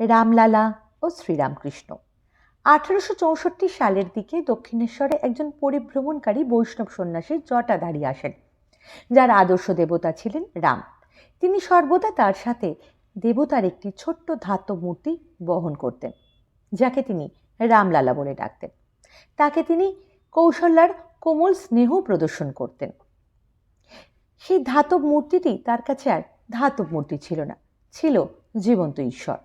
রামলালা ও শ্রীরামকৃষ্ণ। আঠারোশো চৌষট্টি সালের দিকে দক্ষিণেশ্বরে একজন পরিভ্রমণকারী বৈষ্ণব সন্ন্যাসীর জটাধারী আসেন, যার আদর্শ দেবতা ছিলেন রাম। তিনি সর্বদা তার সাথে দেবতার একটি ছোট্ট ধাতব মূর্তি বহন করতেন, যাকে তিনি রামলালা বলে ডাকতেন। তাকে তিনি কৌশল্যার কোমল স্নেহ প্রদর্শন করতেন। সেই ধাতব মূর্তিটি তার কাছে আর ধাতব মূর্তি ছিল না, ছিল জীবন্ত ঈশ্বর।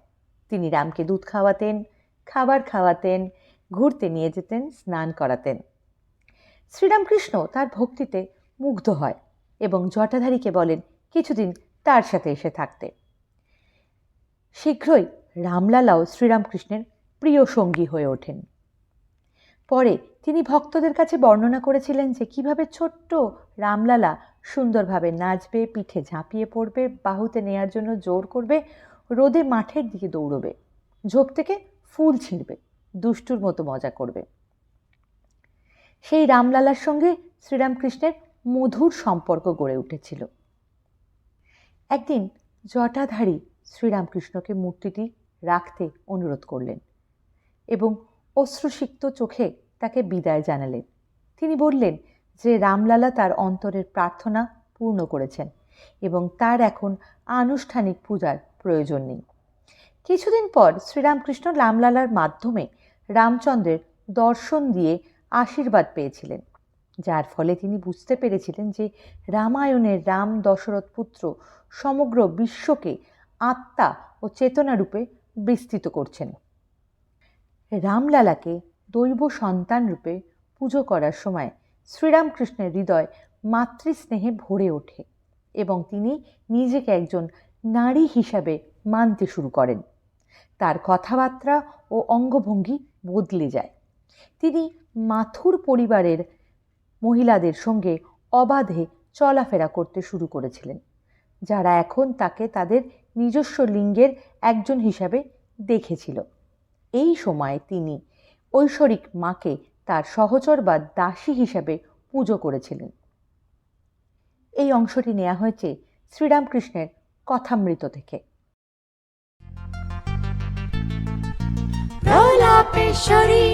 তিনি রামকে দুধ খাওয়াতেন, খাবার খাওয়াতেন, ঘুরতে নিয়ে যেতেন, স্নান করাতেন। শ্রীরামকৃষ্ণ তার ভক্তিতে মুগ্ধ হয় এবং জটাধারীকে বলেন, কিছুদিন তার সাথে এসে থাকতে। শীঘ্রই রামলালাও শ্রীরামকৃষ্ণের প্রিয় সঙ্গী হয়ে ওঠেন। পরে তিনি ভক্তদের কাছে বর্ণনা করেছিলেন যে কীভাবে ছোট্ট রামলালা সুন্দরভাবে নাচবে, পিঠে ঝাঁপিয়ে পড়বে, বাহুতে নেয়ার জন্য জোর করবে রোদে মাঠের দিকে দৌড়বে। ঝোপ থেকে ফুল ছিঁড়বে। দুষ্টুর মতো মজা করবে। সেই রামলালার সঙ্গে শ্রীরামকৃষ্ণের মধুর সম্পর্ক গড়ে উঠেছিল। একদিন জটাধারী শ্রীরামকৃষ্ণকে মূর্তিটি রাখতে অনুরোধ করলেন এবং অশ্রুসিক্ত চোখে তাকে বিদায় জানালেন। তিনি বললেন যে রামলালা তার অন্তরের প্রার্থনা পূর্ণ করেছেন এবং তার এখন আনুষ্ঠানিক পূজার প্রয়োজন নেই। কিছুদিন পর শ্রীরামকৃষ্ণ রামলালার মাধ্যমে রামচন্দ্রের দর্শন দিয়ে আশীর্বাদ পেয়েছিলেন। যার ফলে তিনি বুঝতে পেরেছিলেন যে রামায়ণের রাম দশরথ পুত্র সমগ্র বিশ্বকে আত্মা ও চেতনা রূপে বিস্তৃত করছেন। রামলালাকে দৈব সন্তান রূপে পুজো করার সময় শ্রীরামকৃষ্ণের হৃদয় মাতৃস্নেহে ভরে ওঠে এবং তিনি নিজেকে একজন নারী হিসাবে মানতে শুরু করেন। তার কথাবার্তা ও অঙ্গভঙ্গি বদলে যায়। তিনি মাথুর পরিবারের মহিলাদের সঙ্গে অবাধে চলাফেরা করতে শুরু করেছিলেন, যারা এখন তাকে তাদের নিজস্ব লিঙ্গের একজন হিসাবে দেখেছিল। এই সময় তিনি ঐশ্বরিক মাকে তার সহচর বা দাসী হিসাবে পুজো করেছিলেন। এই অংশটি নেওয়া হয়েছে শ্রীরামকৃষ্ণের কথামৃত থেকে। প্রলাপেশ্বরী